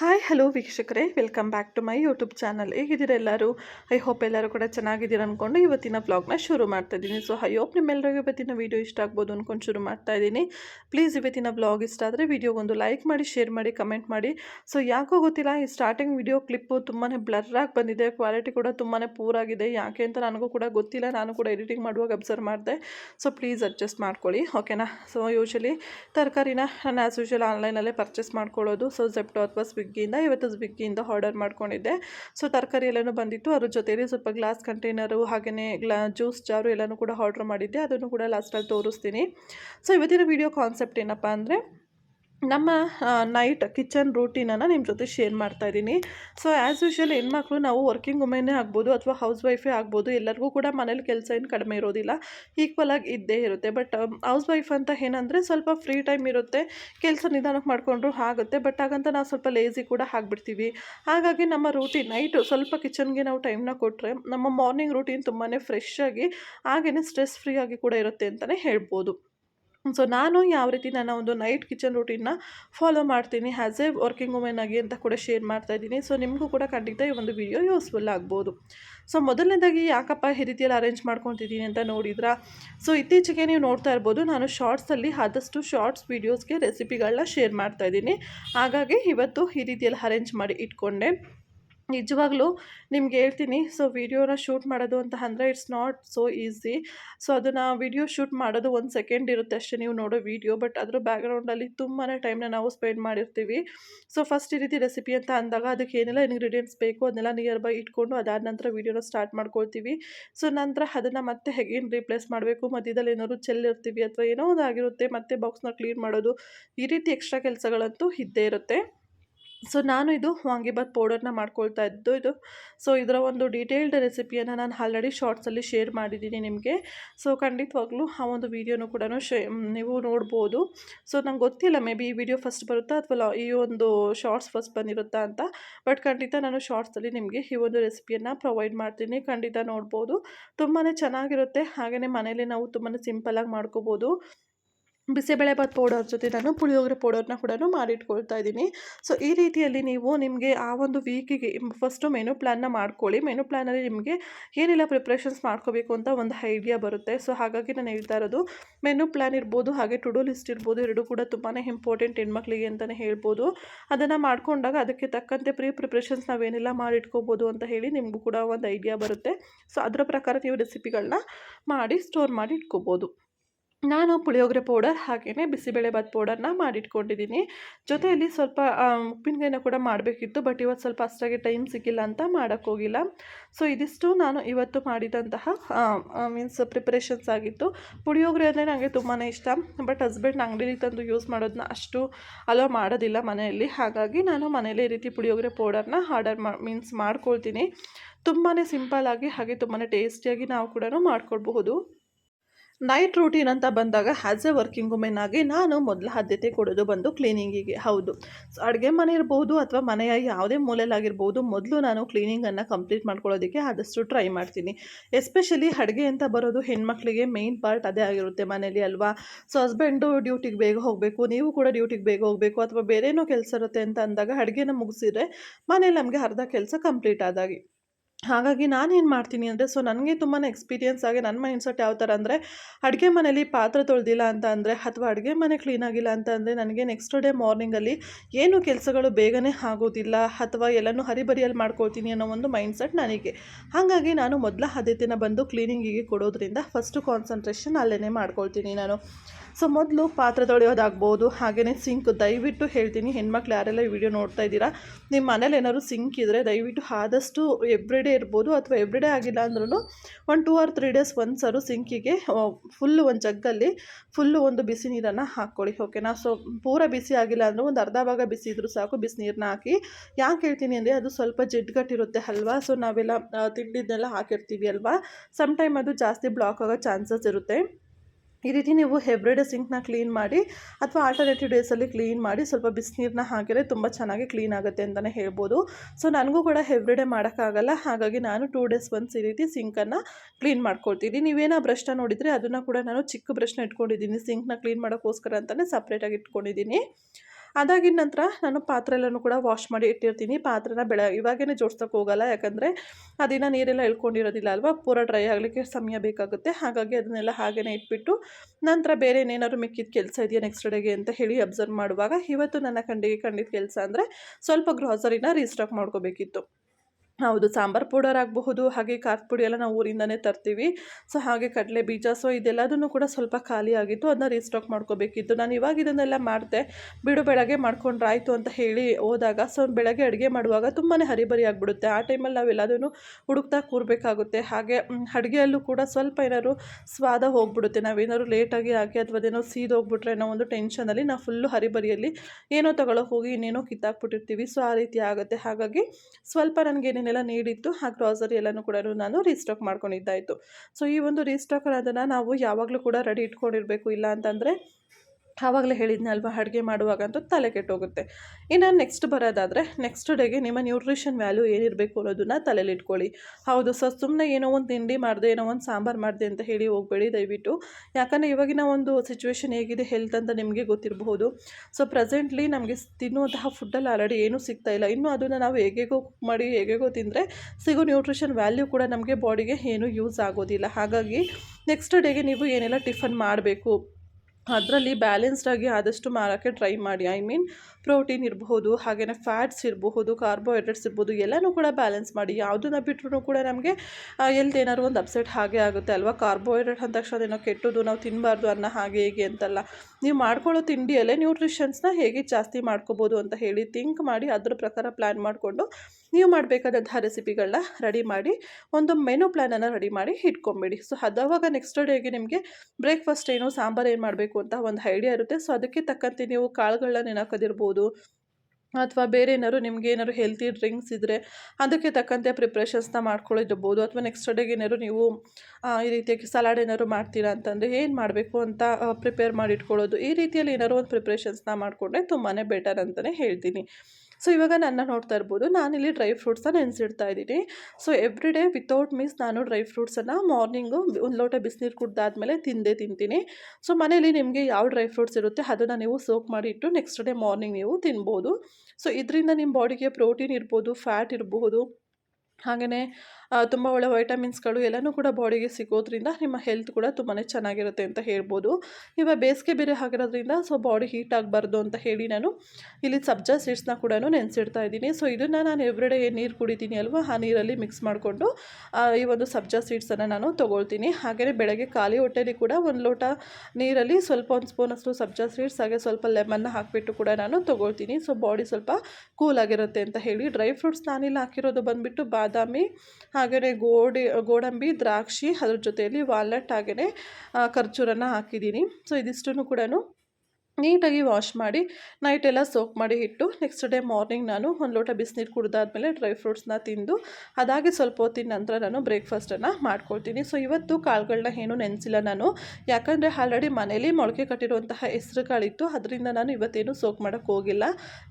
Hi hello ವೀಕ್ಷಕರೇ. Welcome back to my YouTube channel ಹೇಗಿದ್ದೀರಾ ಎಲ್ಲರೂ? ಐ ಹೋಪ್ ಎಲ್ಲರೂ ಕೂಡ ಚೆನ್ನಾಗಿದ್ದೀರ ಅಂದ್ಕೊಂಡು ಇವತ್ತಿನ ವ್ಲಾಗ್ನ ಶುರು ಮಾಡ್ತಾ ಇದ್ದೀನಿ. ಸೊ ಐ ಹೋಪ್ ನಿಮ್ಮೆಲ್ಲರಿಗೂ ಇವತ್ತಿನ ವೀಡಿಯೋ ಇಷ್ಟ ಆಗ್ಬೋದು ಅಂದ್ಕೊಂಡು ಶುರು ಮಾಡ್ತಾ ಇದ್ದೀನಿ. ಪ್ಲೀಸ್ ಇವತ್ತಿನ ವ್ಲಾಗ್ ಇಷ್ಟ ಆದರೆ ವಿಡಿಯೋಗೊಂದು ಲೈಕ್ ಮಾಡಿ ಶೇರ್ ಮಾಡಿ ಕಮೆಂಟ್ ಮಾಡಿ. ಸೊ ಯಾಕೋ ಗೊತ್ತಿಲ್ಲ, ಈ ಸ್ಟಾರ್ಟಿಂಗ್ ವಿಡಿಯೋ ಕ್ಲಿಪ್ಪು ತುಂಬಾ ಬ್ಲರ್ರಾಗಿ ಬಂದಿದೆ. ಕ್ವಾಲಿಟಿ ಕೂಡ ತುಂಬಾ ಪೂರಾಗಿದೆ ಯಾಕೆ ಅಂತ ನನಗೂ ಕೂಡ ಗೊತ್ತಿಲ್ಲ. ನಾನು ಕೂಡ ಎಡಿಟಿಂಗ್ ಮಾಡುವಾಗ ಅಬ್ಸರ್ವ್ ಮಾಡಿದೆ. ಸೊ ಪ್ಲೀಸ್ ಅಡ್ಜಸ್ಟ್ ಮಾಡ್ಕೊಳ್ಳಿ. ಓಕೆನಾ ಸೊ ಯೂಶ್ವಲಿ ತರಕಾರಿನ ನಾನು ಆ್ಯಸ್ ಯೂಶಲ್ ಆನ್ಲೈನಲ್ಲೇ ಪರ್ಚೇಸ್ ಮಾಡ್ಕೊಳ್ಳೋದು. ಸೊ ಜೆಪ್ಟೋ ಅಥವಾ ಸ್ವಿಗ್ಗಿಯಿಂದ ಇವತ್ತು ಸ್ವಿಗ್ಗಿಯಿಂದ ಆರ್ಡರ್ ಮಾಡ್ಕೊಂಡಿದ್ದೆ. ಸೊ, ತರಕಾರಿ ಎಲ್ಲನೂ ಬಂದಿತ್ತು. ಅದ್ರ ಜೊತೆಯಲ್ಲಿ ಸ್ವಲ್ಪ ಗ್ಲಾಸ್ ಕಂಟೈನರು ಹಾಗೆಯೇ ಗ್ಲಾ, ಜ್ಯೂಸ್ ಜಾರು ಎಲ್ಲನೂ ಕೂಡ ಆರ್ಡ್ರ್ ಮಾಡಿದ್ದೆ. ಅದನ್ನು ಕೂಡ ಲಾಸ್ಟಲ್ಲಿ ತೋರಿಸ್ತೀನಿ. ಸೊ, ಇವತ್ತಿನ ವಿಡಿಯೋ ಕಾನ್ಸೆಪ್ಟ್ ಏನಪ್ಪ ಅಂದರೆ ನಮ್ಮ ನೈಟ್ ಕಿಚನ್ ರೂಟೀನನ್ನು ನಿಮ್ಮ ಜೊತೆ ಶೇರ್ ಮಾಡ್ತಾ ಇದ್ದೀನಿ. ಸೊ ಆ್ಯಸ್ ಯೂಶ್ವಲ್ ಹೆಣ್ಮಕ್ಳು ನಾವು ವರ್ಕಿಂಗ್ ವುಮೆನ್ನೇ ಆಗ್ಬೋದು ಅಥವಾ ಹೌಸ್ ವೈಫೇ ಆಗ್ಬೋದು, ಎಲ್ಲರಿಗೂ ಕೂಡ ಮನೇಲಿ ಕೆಲಸ ಏನು ಕಡಿಮೆ ಇರೋದಿಲ್ಲ. ಈಕ್ವಲ್ ಆಗಿ ಇದ್ದೇ ಇರುತ್ತೆ. ಬಟ್ ಹೌಸ್ ವೈಫ್ ಅಂತ ಏನಂದರೆ ಸ್ವಲ್ಪ ಫ್ರೀ ಟೈಮ್ ಇರುತ್ತೆ, ಕೆಲಸ ನಿಧಾನಕ್ಕೆ ಮಾಡಿಕೊಂಡ್ರು ಆಗುತ್ತೆ. ಬಟ್ ಹಾಗಂತ ನಾವು ಸ್ವಲ್ಪ ಲೇಜಿ ಕೂಡ ಆಗಿಬಿಡ್ತೀವಿ. ಹಾಗಾಗಿ ನಮ್ಮ ರೂಟೀನ್ ನೈಟು ಸ್ವಲ್ಪ ಕಿಚನ್ಗೆ ನಾವು ಟೈಮ್ನ ಕೊಟ್ಟರೆ ನಮ್ಮ ಮಾರ್ನಿಂಗ್ ರೂಟೀನ್ ತುಂಬಾ ಫ್ರೆಶ್ ಆಗಿ ಹಾಗೆಯೇ ಸ್ಟ್ರೆಸ್ ಫ್ರೀ ಆಗಿ ಕೂಡ ಇರುತ್ತೆ ಅಂತಲೇ ಹೇಳ್ಬೋದು. ಸೊ ನಾನು ಯಾವ ರೀತಿ ನನ್ನ ಒಂದು ನೈಟ್ ಕಿಚನ್ ರೂಟೀನ್ನ ಫಾಲೋ ಮಾಡ್ತೀನಿ ಆ್ಯಸ್ ಎ ವರ್ಕಿಂಗ್ ವುಮೆನ್ ಆಗಿ ಅಂತ ಕೂಡ ಶೇರ್ ಮಾಡ್ತಾ ಇದ್ದೀನಿ. ಸೊ ನಿಮಗೂ ಕೂಡ ಖಂಡಿತ ಈ ಒಂದು ವಿಡಿಯೋ ಯೂಸ್ಫುಲ್ ಆಗ್ಬೋದು. ಸೊ ಮೊದಲನೇದಾಗಿ ಯಾಕಪ್ಪ ಈ ರೀತಿಯಲ್ಲಿ ಅರೇಂಜ್ ಮಾಡ್ಕೊತಿದ್ದೀನಿ ಅಂತ ನೋಡಿದ್ರಾ? ಸೊ ಇತ್ತೀಚೆಗೆ ನೀವು ನೋಡ್ತಾ ಇರ್ಬೋದು, ನಾನು ಶಾರ್ಟ್ಸಲ್ಲಿ ಆದಷ್ಟು ಶಾರ್ಟ್ಸ್ ವೀಡಿಯೋಸ್ಗೆ ರೆಸಿಪಿಗಳನ್ನ ಶೇರ್ ಮಾಡ್ತಾ ಇದ್ದೀನಿ. ಹಾಗಾಗಿ, ಇವತ್ತು ಈ ರೀತಿಯಲ್ಲಿ ಅರೇಂಜ್ ಮಾಡಿ ಇಟ್ಕೊಂಡೆ. ನಿಜವಾಗ್ಲೂ ನಿಮ್ಗೆ ಹೇಳ್ತೀನಿ ಸೊ ವಿಡಿಯೋನ ಶೂಟ್ ಮಾಡೋದು ಅಂತ ಅಂದರೆ it's not so easy so ಅದನ್ನು ವಿಡಿಯೋ ಶೂಟ್ ಮಾಡೋದು ಒಂದು ಸೆಕೆಂಡ್ ಇರುತ್ತೆ ಅಷ್ಟೇ ನೀವು ನೋಡೋ ವಿಡಿಯೋ ಬಟ್ ಅದರ ಬ್ಯಾಕ್ಗ್ರೌಂಡಲ್ಲಿ ತುಂಬಾ ಟೈಮ್ನ ನಾವು ಸ್ಪೆಂಡ್ ಮಾಡಿರ್ತೀವಿ. ಸೊ ಫಸ್ಟ್ ಈ ರೀತಿ ರೆಸಿಪಿ ಅಂತ ಅಂದಾಗ ಅದಕ್ಕೆ ಏನೆಲ್ಲ ಇಂಗ್ರೀಡಿಯೆಂಟ್ಸ್ ಬೇಕು ಅದನ್ನೆಲ್ಲ ನಿಯರ್ ಬೈ ಇಟ್ಕೊಂಡು ಅದಾದ ನಂತರ ವೀಡಿಯೋನ ಸ್ಟಾರ್ಟ್ ಮಾಡ್ಕೊಳ್ತೀವಿ. ಸೊ ನಂತರ ಅದನ್ನು ಮತ್ತೆ ಹೇಗೇನು ರೀಪ್ಲೇಸ್ ಮಾಡಬೇಕು, ಮಧ್ಯದಲ್ಲಿ ಏನಾದ್ರು ಚೆಲ್ಲಿರ್ತೀವಿ ಅಥವಾ ಏನೋ ಒಂದು ಆಗಿರುತ್ತೆ ಮತ್ತೆ ಬಾಕ್ಸ್ನ ಕ್ಲೀನ್ ಮಾಡೋದು, ಈ ರೀತಿ ಎಕ್ಸ್ಟ್ರಾ ಕೆಲಸಗಳಂತೂ ಇದ್ದೇ ಇರುತ್ತೆ. ಸೊ ನಾನು ಇದು ವಾಂಗಿಬಾತ್ ಪೌಡರ್ನ ಮಾಡ್ಕೊಳ್ತಾ ಇದ್ದು ಇದು. ಸೊ ಇದರ ಒಂದು ಡೀಟೇಲ್ಡ್ ರೆಸಿಪಿಯನ್ನು ನಾನು ಆಲ್ರೆಡಿ ಶಾರ್ಟ್ಸಲ್ಲಿ ಶೇರ್ ಮಾಡಿದ್ದೀನಿ ನಿಮಗೆ. ಸೊ ಖಂಡಿತವಾಗ್ಲೂ ಆ ಒಂದು ವೀಡಿಯೋನು ಕೂಡ ಶೇ ನೀವು ನೋಡ್ಬೋದು. ಸೊ ನಂಗೆ ಗೊತ್ತಿಲ್ಲ ಮೇ ಬಿ ಈ ವಿಡಿಯೋ ಫಸ್ಟ್ ಬರುತ್ತಾ ಅಥವಾ ಈ ಒಂದು ಶಾರ್ಟ್ಸ್ ಫಸ್ಟ್ ಬಂದಿರುತ್ತಾ ಅಂತ. ಬಟ್ ಖಂಡಿತ ನಾನು ಶಾರ್ಟ್ಸಲ್ಲಿ ನಿಮಗೆ ಈ ಒಂದು ರೆಸಿಪಿಯನ್ನು ಪ್ರೊವೈಡ್ ಮಾಡ್ತೀನಿ. ಖಂಡಿತ ನೋಡ್ಬೋದು. ತುಂಬಾ ಚೆನ್ನಾಗಿರುತ್ತೆ. ಹಾಗೆಯೇ ಮನೇಲಿ ನಾವು ತುಂಬಾ ಸಿಂಪಲಾಗಿ ಮಾಡ್ಕೋಬೋದು. ಬಿಸಿಬೇಳೆಭಾತ್ ಪೌಡರ್ ಜೊತೆ ನಾನು ಪುಳಿಯೋಗರೆ ಪೌಡರ್ನ ಕೂಡ ಮಾಡಿಟ್ಕೊಳ್ತಾ ಇದ್ದೀನಿ. ಸೊ, ಈ ರೀತಿಯಲ್ಲಿ ನೀವು ನಿಮಗೆ ಆ ಒಂದು ವೀಕಿಗೆ ಫಸ್ಟು ಮೆನು ಪ್ಲ್ಯಾನ್ನ ಮಾಡ್ಕೊಳ್ಳಿ. ಮೆನು ಪ್ಲ್ಯಾನಲ್ಲಿ ನಿಮಗೆ ಏನೆಲ್ಲ ಪ್ರಿಪ್ರೇಷನ್ಸ್ ಮಾಡ್ಕೋಬೇಕು ಅಂತ ಒಂದು ಐಡಿಯಾ ಬರುತ್ತೆ. ಸೊ ಹಾಗಾಗಿ ನಾನು ಹೇಳ್ತಾ ಇರೋದು ಮೆನು ಪ್ಲ್ಯಾನ್ ಇರ್ಬೋದು, ಹಾಗೆ ಟು ಡೂ ಲಿಸ್ಟ್ ಇರ್ಬೋದು, ಎರಡೂ ಕೂಡ ತುಂಬಾ ಇಂಪಾರ್ಟೆಂಟ್ ಹೆಣ್ಮಕ್ಳಿಗೆ ಅಂತಲೇ ಹೇಳ್ಬೋದು. ಅದನ್ನು ಮಾಡ್ಕೊಂಡಾಗ ಅದಕ್ಕೆ ತಕ್ಕಂತೆ ಪ್ರೀ ಪ್ರಿಪ್ರೇಷನ್ಸ್ ನಾವೇನೆಲ್ಲ ಮಾಡಿಟ್ಕೋಬೋದು ಅಂತ ಹೇಳಿ ನಿಮಗೂ ಕೂಡ ಒಂದು ಐಡಿಯಾ ಬರುತ್ತೆ. ಸೊ ಅದರ ಪ್ರಕಾರ ನೀವು ರೆಸಿಪಿಗಳನ್ನ ಮಾಡಿ ಸ್ಟೋರ್ ಮಾಡಿ ಇಟ್ಕೋಬೋದು. ನಾನು ಪುಳಿಯೋಗರೆ ಪೌಡರ್ ಹಾಗೆಯೇ ಬಿಸಿಬೇಳೆಭಾತ್ ಪೌಡರ್ನ ಮಾಡಿಟ್ಕೊಂಡಿದ್ದೀನಿ. ಜೊತೆಯಲ್ಲಿ ಸ್ವಲ್ಪ ಉಪ್ಪಿನಕಾಯಿನ ಕೂಡ ಮಾಡಬೇಕಿತ್ತು, ಬಟ್ ಇವತ್ತು ಸ್ವಲ್ಪ ಅಷ್ಟಾಗಿ ಟೈಮ್ ಸಿಕ್ಕಿಲ್ಲ ಅಂತ ಮಾಡೋಕ್ಕೋಗಿಲ್ಲ ಸೊ, ಇದಿಷ್ಟು ನಾನು ಇವತ್ತು ಮಾಡಿದಂತಹ ಮೀನ್ಸ್ ಪ್ರಿಪ್ರೇಷನ್ಸ್ ಆಗಿತ್ತು. ಪುಳಿಯೋಗರೆ ಅಂದರೆ ನನಗೆ ತುಂಬಾ ಇಷ್ಟ, ಬಟ್ ಹಸ್ಬೆಂಡ್ ಅಂಗಡಿಲಿ ತಂದು ಯೂಸ್ ಮಾಡೋದನ್ನ ಅಷ್ಟು ಅಲೋ ಮಾಡೋದಿಲ್ಲ ಮನೆಯಲ್ಲಿ. ಹಾಗಾಗಿ ನಾನು ಮನೆಯಲ್ಲೇ ಈ ರೀತಿ ಪುಳಿಯೋಗರೆ ಪೌಡರ್ನ ಆರ್ಡರ್ ಮಾ, ಮೀನ್ಸ್ ಮಾಡ್ಕೊಳ್ತೀನಿ. ತುಂಬಾ ಆಗಿ, ಹಾಗೆ ತುಂಬಾ ಟೇಸ್ಟಿಯಾಗಿ ನಾವು ಕೂಡ ಮಾಡ್ಕೊಳ್ಬಹುದು. ನೈಟ್ ರೂಟೀನ್ ಅಂತ ಬಂದಾಗ ಆ್ಯಸ್ ಎ ವರ್ಕಿಂಗ್ ವುಮೆನ್ ಆಗಿ ನಾನು ಮೊದಲ ಆದ್ಯತೆ ಕೊಡೋದು ಬಂದು ಕ್ಲೀನಿಂಗಿಗೆ ಹೌದು. ಸೊ ಅಡುಗೆ ಮನೆ ಇರ್ಬೋದು ಅಥವಾ ಮನೆಯ ಯಾವುದೇ ಮೂಲೆಯಲ್ಲಾಗಿರ್ಬೋದು ಮೊದಲು ನಾನು ಕ್ಲೀನಿಂಗನ್ನು ಕಂಪ್ಲೀಟ್ ಮಾಡ್ಕೊಳ್ಳೋದಕ್ಕೆ ಆದಷ್ಟು ಟ್ರೈ ಮಾಡ್ತೀನಿ. ಎಸ್ಪೆಷಲಿ ಅಡುಗೆ ಅಂತ ಬರೋದು ಹೆಣ್ಮಕ್ಳಿಗೆ ಮೇಯ್ನ್ ಪಾರ್ಟ್ ಅದೇ ಆಗಿರುತ್ತೆ ಮನೇಲಿ ಅಲ್ವಾ? ಸೊ ಹಸ್ಬೆಂಡು ಡ್ಯೂಟಿಗೆ ಬೇಗ ಹೋಗಬೇಕು, ನೀವು ಕೂಡ ಡ್ಯೂಟಿಗೆ ಬೇಗ ಹೋಗಬೇಕು ಅಥವಾ ಬೇರೇನೋ ಕೆಲಸ ಇರುತ್ತೆ ಅಂತ ಅಂದಾಗ ಅಡುಗೆನ ಮುಗಿಸಿದ್ರೆ ಮನೇಲಿ ನಮಗೆ ಅರ್ಧ ಕೆಲಸ ಕಂಪ್ಲೀಟ್ ಆದಾಗಿ. ಹಾಗಾಗಿ ನಾನೇನು ಮಾಡ್ತೀನಿ ಅಂದರೆ ಸೊ ನನಗೆ ತುಂಬಾ ಎಕ್ಸ್ಪೀರಿಯೆನ್ಸ್ ಆಗಿ ನನ್ನ ಮೈಂಡ್ಸೆಟ್ ಯಾವ ಥರ ಅಂದರೆ, ಅಡುಗೆ ಮನೇಲಿ ಪಾತ್ರೆ ತೊಳೆದಿಲ್ಲ ಅಂತ ಅಂದರೆ ಅಥವಾ ಅಡುಗೆ ಮನೆ ಕ್ಲೀನ್ ಆಗಿಲ್ಲ ಅಂತ ಅಂದರೆ ನನಗೆ ನೆಕ್ಸ್ಟ್ ಡೇ ಮಾರ್ನಿಂಗಲ್ಲಿ ಏನು ಕೆಲಸಗಳು ಬೇಗನೆ ಆಗೋದಿಲ್ಲ ಅಥವಾ ಎಲ್ಲನೂ ಹರಿಬರಿಯಲ್ಲಿ ಮಾಡ್ಕೊಳ್ತೀನಿ ಅನ್ನೋ ಒಂದು ಮೈಂಡ್ಸೆಟ್ ನನಗೆ. ಹಾಗಾಗಿ ನಾನು ಮೊದಲ ಆದ್ಯತೆನ ಬಂದು ಕ್ಲೀನಿಂಗಿಗೆ ಕೊಡೋದ್ರಿಂದ ಫಸ್ಟು ಕಾನ್ಸಂಟ್ರೇಷನ್ ಅಲ್ಲೇ ಮಾಡ್ಕೊಳ್ತೀನಿ ನಾನು. ಸೊ ಮೊದಲು ಪಾತ್ರೆ ತೊಳೆಯೋದಾಗ್ಬೋದು ಹಾಗೆಯೇ ಸಿಂಕ್ ದಯವಿಟ್ಟು ಹೇಳ್ತೀನಿ. ಹೆಣ್ಮಕ್ಳು ಯಾರೆಲ್ಲ ಈ ವಿಡಿಯೋ ನೋಡ್ತಾ ಇದ್ದೀರಾ ನಿಮ್ಮ ಮನೇಲಿ ಏನಾದ್ರು ಸಿಂಕ್ ಇದ್ದರೆ ದಯವಿಟ್ಟು ಆದಷ್ಟು ಎವ್ರಿಡೇ ಇರ್ಬೋದು ಅಥವಾ ಎವ್ರಿಡೇ ಆಗಿಲ್ಲ ಅಂದ್ರೂ ಒಂದು ಟೂ ಆರ್ ತ್ರೀ ಡೇಸ್ ಒಂದ್ಸರು ಸಿಂಕಿಗೆ ಫುಲ್ಲು ಒಂದು ಜಗ್ಗಲ್ಲಿ ಫುಲ್ಲು ಒಂದು ಬಿಸಿ ನೀರನ್ನು ಹಾಕ್ಕೊಳ್ಳಿ ಓಕೆನಾ ಸೊ ಪೂರ ಬಿಸಿ ಆಗಿಲ್ಲ ಅಂದರೆ ಒಂದು ಅರ್ಧ ಭಾಗ ಬಿಸಿ ಇದ್ರೂ ಸಾಕು, ಬಿಸಿ ನೀರನ್ನ ಹಾಕಿ. ಯಾಕೆ ಹೇಳ್ತೀನಿ ಅಂದರೆ ಅದು ಸ್ವಲ್ಪ ಜಿಡ್ಗಟ್ಟಿರುತ್ತೆ ಅಲ್ವಾ? ಸೊ ನಾವೆಲ್ಲ ತಿಂಡಿದ್ದೆಲ್ಲ ಹಾಕಿರ್ತೀವಿ ಅಲ್ವಾ? ಸಮ್ ಟೈಮ್ ಅದು ಜಾಸ್ತಿ ಬ್ಲಾಕ್ ಆಗೋ ಚಾನ್ಸಸ್ ಇರುತ್ತೆ. ಈ ರೀತಿ ನೀವು ಎವ್ರಿಡೇ ಸಿಂಕ್ನ ಕ್ಲೀನ್ ಮಾಡಿ ಅಥವಾ ಆಲ್ಟರ್ನೇಟಿವ್ ಡೇಸಲ್ಲಿ ಕ್ಲೀನ್ ಮಾಡಿ ಸ್ವಲ್ಪ ಬಿಸಿನೀರನ್ನ ಹಾಕಿದರೆ ತುಂಬ ಚೆನ್ನಾಗಿ ಕ್ಲೀನ್ ಆಗುತ್ತೆ ಅಂತಲೇ ಹೇಳ್ಬೋದು. ಸೊ, ನನಗೂ ಕೂಡ ಹೆಬ್ರಿಡೆ ಮಾಡೋಕ್ಕಾಗಲ್ಲ. ಹಾಗಾಗಿ ನಾನು ಟೂ ಡೇಸ್ ಒನ್ಸ್ ಈ ರೀತಿ ಸಿಂಕನ್ನು ಕ್ಲೀನ್ ಮಾಡ್ಕೊಳ್ತೀನಿ. ನೀವೇನೋ ಬ್ರಷ್ನ ನೋಡಿದರೆ ಅದನ್ನು ಕೂಡ ನಾನು ಚಿಕ್ಕ ಬ್ರಷ್ನ ಇಟ್ಕೊಂಡಿದ್ದೀನಿ. ಸಿಂಕ್ನ ಕ್ಲೀನ್ ಮಾಡೋಕ್ಕೋಸ್ಕರ ಅಂತಲೇ ಸಪ್ರೇಟಾಗಿ ಇಟ್ಕೊಂಡಿದ್ದೀನಿ. ಅದಾಗಿದ ನಂತರ ನಾನು ಪಾತ್ರೆ ಎಲ್ಲನೂ ಕೂಡ ವಾಶ್ ಮಾಡಿ ಇಟ್ಟಿರ್ತೀನಿ. ಪಾತ್ರೆನ ಬೆಳ ಇವಾಗೇ ಜೋಡ್ಸೋಕೆ ಹೋಗಲ್ಲ. ಯಾಕಂದರೆ ಅದಿನ ನೀರೆಲ್ಲ ಇಳ್ಕೊಂಡಿರೋದಿಲ್ಲ ಅಲ್ವಾ? ಪೂರ ಡ್ರೈ ಆಗಲಿಕ್ಕೆ ಸಮಯ ಬೇಕಾಗುತ್ತೆ. ಹಾಗಾಗಿ ಅದನ್ನೆಲ್ಲ ಹಾಗೇ ಇಟ್ಬಿಟ್ಟು ನಂತರ ಬೇರೆ ಏನೇನಾದ್ರು ಮಿಕ್ಕಿದ ಕೆಲಸ ಇದೆಯಾ ನೆಕ್ಸ್ಟ್ ಡೇಗೆ ಅಂತ ಹೇಳಿ ಅಬ್ಸರ್ವ್ ಮಾಡುವಾಗ, ಇವತ್ತು ನನ್ನ ಕಂಡಿಗೆ ಕಂಡಿದ್ದ ಕೆಲಸ ಅಂದರೆ ಸ್ವಲ್ಪ ಗ್ರಾಸರಿನ ರೀಸ್ಟಾಕ್ ಮಾಡ್ಕೋಬೇಕಿತ್ತು. ಹೌದು, ಸಾಂಬಾರು ಪೌಡರ್ ಆಗಬಹುದು, ಹಾಗೆ ಖಾರದ ಪುಡಿ ಎಲ್ಲ ನಾವು ಊರಿಂದನೇ ತರ್ತೀವಿ. ಸೊ, ಹಾಗೆ ಕಡಲೆ ಬೀಜ, ಸೊ ಇದೆಲ್ಲದನ್ನು ಕೂಡ ಸ್ವಲ್ಪ ಖಾಲಿ ಆಗಿತ್ತು, ಅದನ್ನ ರೀಸ್ಟಾಕ್ ಮಾಡ್ಕೋಬೇಕಿತ್ತು. ನಾನು ಇವಾಗ ಇದನ್ನೆಲ್ಲ ಮಾಡಿದೆ, ಬಿಡು ಬೆಳಗ್ಗೆ ಮಾಡ್ಕೊಂಡ್ರೆ ಆಯಿತು ಅಂತ ಹೇಳಿ ಹೋದಾಗ, ಸೊ, ಬೆಳಗ್ಗೆ ಅಡುಗೆ ಮಾಡುವಾಗ ತುಂಬಾ ಹರಿಬರಿ ಆಗಿಬಿಡುತ್ತೆ. ಆ ಟೈಮಲ್ಲಿ ನಾವೆಲ್ಲದನ್ನು ಹುಡುಕ್ತಾ ಕೂರಬೇಕಾಗುತ್ತೆ. ಹಾಗೆ ಅಡುಗೆಯಲ್ಲೂ ಕೂಡ ಸ್ವಲ್ಪ ಏನಾದ್ರು ಸ್ವಾದ ಹೋಗ್ಬಿಡುತ್ತೆ. ನಾವೇನಾದ್ರು ಲೇಟಾಗಿ ಹಾಕಿ ಅಥವಾ ಅದೇನೋ ಸೀದೋಗ್ಬಿಟ್ರೆ ಅನ್ನೋ ಒಂದು ಟೆನ್ಷನಲ್ಲಿ ನಾವು ಫುಲ್ಲು ಹರಿಬರಿಯಲ್ಲಿ ಏನೋ ತಗೊಳ್ಳೋ ಹೋಗಿ ಇನ್ನೇನೋ ಕಿತ್ತಾಕ್ಬಿಟ್ಟಿರ್ತೀವಿ. ಸೊ, ಆ ರೀತಿ ಆಗುತ್ತೆ. ಹಾಗಾಗಿ ಸ್ವಲ್ಪ ನನಗೆ ಏನೇನೆಲ್ಲ ನೀಡಿತ್ತು ಆ ಗ್ರಾಸರಿ ಎಲ್ಲನೂ ಕೂಡ ನಾನು ರೀಸ್ಟಾಕ್ ಮಾಡ್ಕೊಂಡಿದ್ದಾಯಿತು. ಸೊ ಈ ಒಂದು ರೀಸ್ಟಾಕ್ ಅನ್ನೋದನ್ನು ನಾವು ಯಾವಾಗಲೂ ಕೂಡ ರೆಡಿ ಇಟ್ಕೊಂಡಿರಬೇಕು ಇಲ್ಲ ಅಂತಂದರೆ ಆವಾಗಲೇ ಹೇಳಿದ್ನಲ್ವ, ಅಡುಗೆ ಮಾಡುವಾಗಂತೂ ತಲೆ ಕೆಟ್ಟೋಗುತ್ತೆ. ಇನ್ನು ನೆಕ್ಸ್ಟ್ ಬರೋದಾದರೆ ನೆಕ್ಸ್ಟ್ ಡೇಗೆ ನಿಮ್ಮ ನ್ಯೂಟ್ರಿಷನ್ ವ್ಯಾಲ್ಯೂ ಏನಿರಬೇಕು ಅನ್ನೋದನ್ನ ತಲೆಯಲ್ಲಿ ಇಟ್ಕೊಳ್ಳಿ. ಹೌದು ಸರ್ ಸುಮ್ಮನೆ ಏನೋ ಒಂದು ತಿಂಡಿ ಮಾಡಿದೆ, ಏನೋ ಒಂದು ಸಾಂಬಾರು ಮಾಡಿದೆ ಅಂತ ಹೇಳಿ ಹೋಗಬೇಡಿ ದಯವಿಟ್ಟು. ಯಾಕಂದರೆ ಇವಾಗಿನ ಒಂದು ಸಿಚುವೇಶನ್ ಹೇಗಿದೆ ಹೆಲ್ತ್ ಅಂತ ನಿಮಗೆ ಗೊತ್ತಿರಬಹುದು. ಸೊ ಪ್ರೆಸೆಂಟ್ಲಿ ನಮಗೆ ತಿನ್ನುವಂತಹ ಫುಡ್ಡಲ್ಲಿ ಆಲ್ರೆಡಿ ಏನೂ ಸಿಗ್ತಾ ಇಲ್ಲ. ಇನ್ನೂ ಅದನ್ನು ನಾವು ಹೇಗೆಗೋ ಕುಕ್ ಮಾಡಿ, ಹೇಗೆಗೋ ತಿಂದರೆ ಸಿಗೋ ನ್ಯೂಟ್ರಿಷನ್ ವ್ಯಾಲ್ಯೂ ಕೂಡ ನಮಗೆ ಬಾಡಿಗೆ ಏನೂ ಯೂಸ್ ಆಗೋದಿಲ್ಲ. ಹಾಗಾಗಿ ನೆಕ್ಸ್ಟ್ ಡೇಗೆ ನೀವು ಏನೆಲ್ಲ ಟಿಫನ್ ಮಾಡಬೇಕು ಅದರಲ್ಲಿ ಬ್ಯಾಲೆನ್ಸ್ಡ್ ಆಗಿ ಆದಷ್ಟು ಮಾಡೋಕ್ಕೆ ಟ್ರೈ ಮಾಡಿ. ಐ ಮೀನ್ ಪ್ರೋಟೀನ್ ಇರಬಹುದು ಹಾಗೆಯೇ ಫ್ಯಾಟ್ಸ್ ಇರಬಹುದು, ಕಾರ್ಬೋಹೈಡ್ರೇಟ್ಸ್ ಇರ್ಬೋದು ಎಲ್ಲನೂ ಕೂಡ ಬ್ಯಾಲೆನ್ಸ್ ಮಾಡಿ ಯಾವುದನ್ನ ಬಿಟ್ಟರೂ ಕೂಡ ನಮಗೆ ಏನಾದ್ರು ಒಂದು ಅಪ್ಸೆಟ್ ಹಾಗೆ ಆಗುತ್ತೆ ಅಲ್ವಾ? ಕಾರ್ಬೋಹೈಡ್ರೇಟ್ ಅಂದ ತಕ್ಷಣ ಅದೇನೋ ಕೆಟ್ಟದು ನಾವು ತಿನ್ನಬಾರ್ದು ಅನ್ನ ಹಾಗೆ ಹೇಗೆ ಅಂತಲ್ಲ. ನೀವು ಮಾಡ್ಕೊಳ್ಳೋ ತಿಂಡಿಯಲ್ಲೇ ನ್ಯೂಟ್ರಿಷನ್ಸ್ನ ಹೇಗೆ ಜಾಸ್ತಿ ಮಾಡ್ಕೋಬೋದು ಅಂತ ಹೇಳಿ ಥಿಂಕ್ ಮಾಡಿ ಅದ್ರ ಪ್ರಕಾರ ಪ್ಲ್ಯಾನ್ ಮಾಡಿಕೊಂಡು ನೀವು ಮಾಡಬೇಕಾದಂತಹ ರೆಸಿಪಿಗಳನ್ನ ರೆಡಿ ಮಾಡಿ, ಒಂದು ಮೆನು ಪ್ಲ್ಯಾನನ್ನು ರೆಡಿ ಮಾಡಿ ಇಟ್ಕೊಂಬಿಡಿ. ಸೊ ಅದಾವಾಗ ನೆಕ್ಸ್ಟ್ ಡೇಗೆ ನಿಮಗೆ ಬ್ರೇಕ್ಫಾಸ್ಟ್ ಏನು, ಸಾಂಬಾರು ಏನು ಮಾಡಬೇಕು ಅಂತ ಒಂದು ಐಡಿಯಾ ಇರುತ್ತೆ. ಸೊ ಅದಕ್ಕೆ ತಕ್ಕಂತೆ ನೀವು ಕಾಳುಗಳನ್ನ ನೆನಕೋದಿರ್ಬೋದು ಅಥವಾ ಬೇರೆ ಏನಾದ್ರು ನಿಮ್ಗೆ ಏನಾದ್ರು ಹೆಲ್ತಿ ಡ್ರಿಂಕ್ಸ್ ಇದ್ದರೆ ಅದಕ್ಕೆ ತಕ್ಕಂತೆ ಪ್ರಿಪ್ರೇಷನ್ಸ್ನ ಮಾಡ್ಕೊಳ್ಳಿರ್ಬೋದು ಅಥವಾ ನೆಕ್ಸ್ಟ್ ಡೇಗೆ ಏನಾದ್ರು ನೀವು ಈ ರೀತಿಯಾಗಿ ಸಲಾಡ್ ಏನಾದ್ರು ಮಾಡ್ತೀರಾ ಅಂತಂದರೆ ಏನು ಮಾಡಬೇಕು ಅಂತ ಪ್ರಿಪೇರ್ ಮಾಡಿ ಇಟ್ಕೊಳ್ಳೋದು ಈ ರೀತಿಯಲ್ಲಿ ಏನಾದ್ರು ಒಂದು ಪ್ರಿಪ್ರೇಷನ್ಸ್ನ ಮಾಡಿಕೊಂಡ್ರೆ ತುಂಬಾ ಬೆಟರ್ ಅಂತಲೇ ಹೇಳ್ತೀನಿ. ಸೊ ಇವಾಗ ನನ್ನ ನೋಡ್ತಾ ಇರ್ಬೋದು, ನಾನಿಲ್ಲಿ ಡ್ರೈ ಫ್ರೂಟ್ಸನ್ನು ನೆನೆಸಿಡ್ತಾ ಇದ್ದೀನಿ. So every day without miss ನಾನು ಡ್ರೈ ಫ್ರೂಟ್ಸನ್ನು ಮಾರ್ನಿಂಗು ಒಂದು ಲೋಟ ಬಿಸಿನೀರು ಕುಡ್ದಾದ್ಮೇಲೆ ತಿಂದೇ ತಿಂತೀನಿ. ಸೊ ಮನೇಲಿ ನಿಮಗೆ ಯಾವ ಡ್ರೈ ಫ್ರೂಟ್ಸ್ ಇರುತ್ತೆ ಅದನ್ನು ನೀವು ಸೋಕ್ ಮಾಡಿ ಇಟ್ಟು ನೆಕ್ಸ್ಟ್ ಡೇ ಮಾರ್ನಿಂಗ್ ನೀವು ತಿನ್ಬೋದು. ಸೊ ಇದರಿಂದ ನಿಮ್ಮ ಬಾಡಿಗೆ ಪ್ರೋಟೀನ್ ಇರ್ಬೋದು ಫ್ಯಾಟ್ ಇರಬಹುದು ಹಾಗೆಯೇ ತುಂಬ ಒಳ್ಳೆ ವೈಟಮಿನ್ಸ್ಗಳು ಎಲ್ಲನೂ ಕೂಡ ಬಾಡಿಗೆ ಸಿಗೋದ್ರಿಂದ ನಿಮ್ಮ ಹೆಲ್ತ್ ಕೂಡ ತುಂಬಾ ಚೆನ್ನಾಗಿರುತ್ತೆ ಅಂತ ಹೇಳ್ಬೋದು. ಇವಾಗ ಬೇಸಿಗೆ ಬೇರೆ ಆಗಿರೋದ್ರಿಂದ ಸೊ ಬಾಡಿ ಹೀಟ್ ಆಗಬಾರ್ದು ಅಂತ ಹೇಳಿ ನಾನು ಇಲ್ಲಿ ಸಬ್ಜಾ ಸೀಡ್ಸ್ನ ಕೂಡ ನೆನೆಸಿಡ್ತಾ ಇದ್ದೀನಿ. ಸೊ ಇದನ್ನು ನಾನು ಎವ್ರಿಡೆ ನೀರು ಕುಡಿತೀನಿ ಅಲ್ವಾ? ಆ ನೀರಲ್ಲಿ ಮಿಕ್ಸ್ ಮಾಡಿಕೊಂಡು ಈ ಒಂದು ಸಬ್ಜಾ ಸೀಡ್ಸನ್ನು ನಾನು ತೊಗೊಳ್ತೀನಿ. ಹಾಗೆಯೇ ಬೆಳಗ್ಗೆ ಖಾಲಿ ಹೊಟ್ಟೆಲಿ ಕೂಡ ಒಂದು ಲೋಟ ನೀರಲ್ಲಿ ಸ್ವಲ್ಪ ಒಂದು ಸ್ಪೂನಷ್ಟು ಸಬ್ಜಾ ಸೀಡ್ಸ್ ಹಾಗೆ ಸ್ವಲ್ಪ ಲೆಮನ್ನ ಹಾಕಿಬಿಟ್ಟು ಕೂಡ ನಾನು ತೊಗೊಳ್ತೀನಿ. ಸೊ ಬಾಡಿ ಸ್ವಲ್ಪ ಕೂಲ್ ಆಗಿರುತ್ತೆ ಅಂತ ಹೇಳಿ. ಡ್ರೈ ಫ್ರೂಟ್ಸ್ ನಾನಿಲ್ಲಿ ಹಾಕಿರೋದು ಬಂದುಬಿಟ್ಟು ಬಾದಾಮಿ ಹಾಗೆಯೇ ಗೋಡಿ ಗೋಡಂಬಿ ದ್ರಾಕ್ಷಿ ಅದ್ರ ಜೊತೆಯಲ್ಲಿ ವಾಲ್ನಟ್ ಹಾಗೆಯೇ ಖರ್ಜೂರನ ಹಾಕಿದ್ದೀನಿ. ಸೊ ಇದಿಷ್ಟನ್ನು ಕೂಡ ನೀಟಾಗಿ ವಾಶ್ ಮಾಡಿ ನೈಟ್ ಎಲ್ಲ ಸೋಕ್ ಮಾಡಿ ಇಟ್ಟು ನೆಕ್ಸ್ಟ್ ಡೇ ಮಾರ್ನಿಂಗ್ ನಾನು ಒಂದು ಲೋಟ ಬಿಸಿನೀರು ಕುಡಿದಾದ್ಮೇಲೆ ಡ್ರೈ ಫ್ರೂಟ್ಸ್ನ ತಿಂದು, ಅದಾಗಿ ಸ್ವಲ್ಪ ಹೊತ್ತಿನ ನಂತರ ನಾನು ಬ್ರೇಕ್ಫಾಸ್ಟನ್ನು ಮಾಡ್ಕೊಳ್ತೀನಿ. ಸೊ ಇವತ್ತು ಕಾಳುಗಳನ್ನ ಏನೂ ನೆನೆಸಿಲ್ಲ ನಾನು. ಯಾಕಂದರೆ ಆಲ್ರೆಡಿ ಮನೇಲಿ ಮೊಳಕೆ ಕಟ್ಟಿರುವಂತಹ ಹೆಸರು ಕಾಳಿತ್ತು ಅದರಿಂದ ನಾನು ಇವತ್ತೇನು ಸೋಕ್ ಮಾಡೋಕ್ಕೆ ಹೋಗಿಲ್ಲ.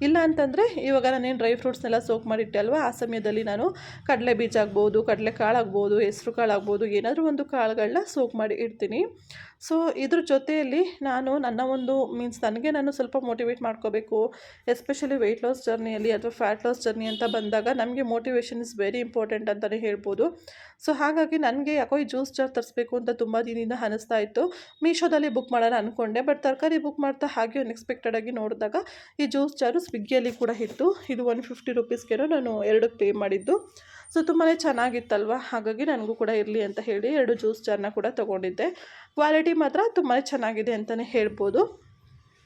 ಇಲ್ಲ ಅಂತಂದರೆ, ಇವಾಗ ನಾನೇನು ಡ್ರೈ ಫ್ರೂಟ್ಸ್ನೆಲ್ಲ ಸೋಕ್ ಮಾಡಿಟ್ಟೆ ಅಲ್ವಾ? ಆ ಸಮಯದಲ್ಲಿ ನಾನು ಕಡಲೆ ಬೀಜ ಆಗ್ಬೋದು, ಕಡಲೆ ಕಾಳು ಆಗ್ಬೋದು ಹೆಸರು ಕಾಳು ಆಗ್ಬೋದು, ಏನಾದರೂ ಒಂದು ಕಾಳುಗಳನ್ನ ಸೋಕ್ ಮಾಡಿ ಇಡ್ತೀನಿ. ಸೊ ಇದ್ರ ಜೊತೆಯಲ್ಲಿ ನಾನು ನನ್ನ ಒಂದು ಮೀನ್ಸ್ ನನಗೆ ನಾನು ಸ್ವಲ್ಪ ಮೋಟಿವೇಟ್ ಮಾಡ್ಕೋಬೇಕು ಎಸ್ಪೆಷಲಿ ವೆಯ್ಟ್ ಲಾಸ್ ಜರ್ನಿಯಲ್ಲಿ ಅಥವಾ ಫ್ಯಾಟ್ ಲಾಸ್ ಜರ್ನಿ ಅಂತ ಬಂದಾಗ ನಮಗೆ ಮೋಟಿವೇಶನ್ ಇಸ್ ವೆರಿ ಇಂಪಾರ್ಟೆಂಟ್ ಅಂತಲೇ ಹೇಳ್ಬೋದು. ಸೊ ಹಾಗಾಗಿ ನನಗೆ ಯಾಕೋ ಈ ಜ್ಯೂಸ್ ಜಾರ್ ತರಿಸ್ಬೇಕು ಅಂತ ತುಂಬ ದಿನದಿಂದ ಅನಿಸ್ತಾ ಇತ್ತು. ಮೀಶೋದಲ್ಲಿ ಬುಕ್ ಮಾಡೋಣ ಅಂದ್ಕೊಂಡೆ ಬಟ್ ತರಕಾರಿ ಬುಕ್ ಮಾಡ್ತಾ ಹಾಗೆ ಅನ್ಎಕ್ಸ್ಪೆಕ್ಟೆಡ್ ಆಗಿ ನೋಡಿದಾಗ ಈ ಜ್ಯೂಸ್ ಜಾರು ಸ್ವಿಗ್ಗಿಯಲ್ಲಿ ಕೂಡ ಇತ್ತು. ಇದು ಒನ್ ಫಿಫ್ಟಿ ರುಪೀಸ್ಗೇನೋ ನಾನು ಎರಡಕ್ಕೆ ಪೇ ಮಾಡಿದ್ದು. ಸೊ ತುಂಬಾ ಚೆನ್ನಾಗಿತ್ತಲ್ವ? ಹಾಗಾಗಿ ನನಗೂ ಕೂಡ ಇರಲಿ ಅಂತ ಹೇಳಿ ಎರಡು ಜ್ಯೂಸ್ ಜಾರ್ನ ಕೂಡ ತೊಗೊಂಡಿದ್ದೆ. ಕ್ವಾಲಿಟಿ ಮಾತ್ರ ತುಂಬಾ ಚೆನ್ನಾಗಿದೆ ಅಂತಲೇ ಹೇಳ್ಬೋದು.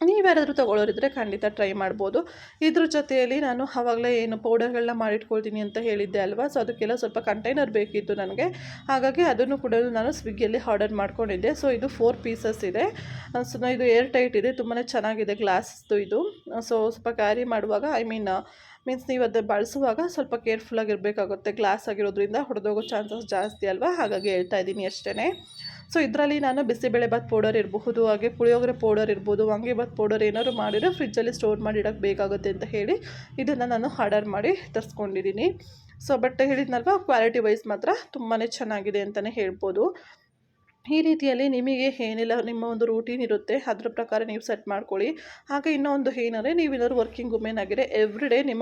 ನೀವ್ಯಾರಾದರೂ ತೊಗೊಳ್ಳೋರಿದ್ರೆ ಖಂಡಿತ ಟ್ರೈ ಮಾಡ್ಬೋದು. ಇದ್ರ ಜೊತೆಯಲ್ಲಿ ನಾನು ಆವಾಗಲೇ ಏನು ಪೌಡರ್ಗಳನ್ನ ಮಾಡಿಟ್ಕೊಳ್ತೀನಿ ಅಂತ ಹೇಳಿದ್ದೆ ಅಲ್ವಾ? ಸೊ ಅದಕ್ಕೆಲ್ಲ ಸ್ವಲ್ಪ ಕಂಟೈನರ್ ಬೇಕಿತ್ತು ನನಗೆ. ಹಾಗಾಗಿ ಅದನ್ನು ಕೂಡ ನಾನು ಸ್ವಿಗ್ಗಿಯಲ್ಲಿ ಆರ್ಡರ್ ಮಾಡ್ಕೊಂಡಿದ್ದೆ. ಸೊ ಇದು ಫೋರ್ ಪೀಸಸ್ ಇದೆ. ಸೊ ಇದು ಏರ್ ಟೈಟ್ ಇದೆ. ತುಂಬಾ ಚೆನ್ನಾಗಿದೆ ಗ್ಲಾಸ್ದು ಇದು. ಸೊ ಸ್ವಲ್ಪ ಕ್ಯಾರಿ ಮಾಡುವಾಗ, ಐ ಮೀನ್ ಮೀನ್ಸ್ ನೀವು ಅದು ಬಳಸುವಾಗ ಸ್ವಲ್ಪ ಕೇರ್ಫುಲ್ಲಾಗಿರಬೇಕಾಗುತ್ತೆ ಗ್ಲಾಸ್ ಆಗಿರೋದ್ರಿಂದ ಹೊಡೆದೋಗೋ ಚಾನ್ಸಸ್ ಜಾಸ್ತಿ ಅಲ್ವಾ? ಹಾಗಾಗಿ ಹೇಳ್ತಾ ಇದ್ದೀನಿ ಅಷ್ಟೇ ಸೊ ಇದರಲ್ಲಿ ನಾನು ಬಿಸಿಬೇಳೆಬಾತ್ ಪೌಡರ್ ಇರಬಹುದು, ಹಾಗೆ ಪುಳಿಯೋಗರೆ ಪೌಡರ್ ಇರ್ಬೋದು ವಾಂಗಿಬಾತ್ ಪೌಡರ್ ಏನಾದ್ರು ಮಾಡಿದರೆ ಫ್ರಿಜ್ಜಲ್ಲಿ ಸ್ಟೋರ್ ಮಾಡಿ ಇಡೋಕ್ಕೆ ಬೇಕಾಗುತ್ತೆ ಅಂತ ಹೇಳಿ ಇದನ್ನು ನಾನು ಆರ್ಡರ್ ಮಾಡಿ ತರಿಸ್ಕೊಂಡಿದ್ದೀನಿ. ಸೊ ಬಟ್ ಹೇಳಿದ್ನಲ್ವ ಕ್ವಾಲಿಟಿ ವೈಸ್ ಮಾತ್ರ ತುಂಬಾ ಚೆನ್ನಾಗಿದೆ ಅಂತಲೇ ಹೇಳ್ಬೋದು. ಈ ರೀತಿಯಲ್ಲಿ ನಿಮಗೆ ಏನಿಲ್ಲ, ನಿಮ್ಮ ಒಂದು ರೂಟೀನ್ ಇರುತ್ತೆ, ಅದ್ರ ಪ್ರಕಾರ ನೀವು ಸೆಟ್ ಮಾಡ್ಕೊಳ್ಳಿ. ಹಾಗೆ ಇನ್ನೊಂದು ಏನಂದರೆ ನೀವೆಲ್ಲರೂ ವರ್ಕಿಂಗ್ ವುಮೆನ್ ಆಗಿದೆ ಎವ್ರಿ ಡೇ ನಿಮ್ಮ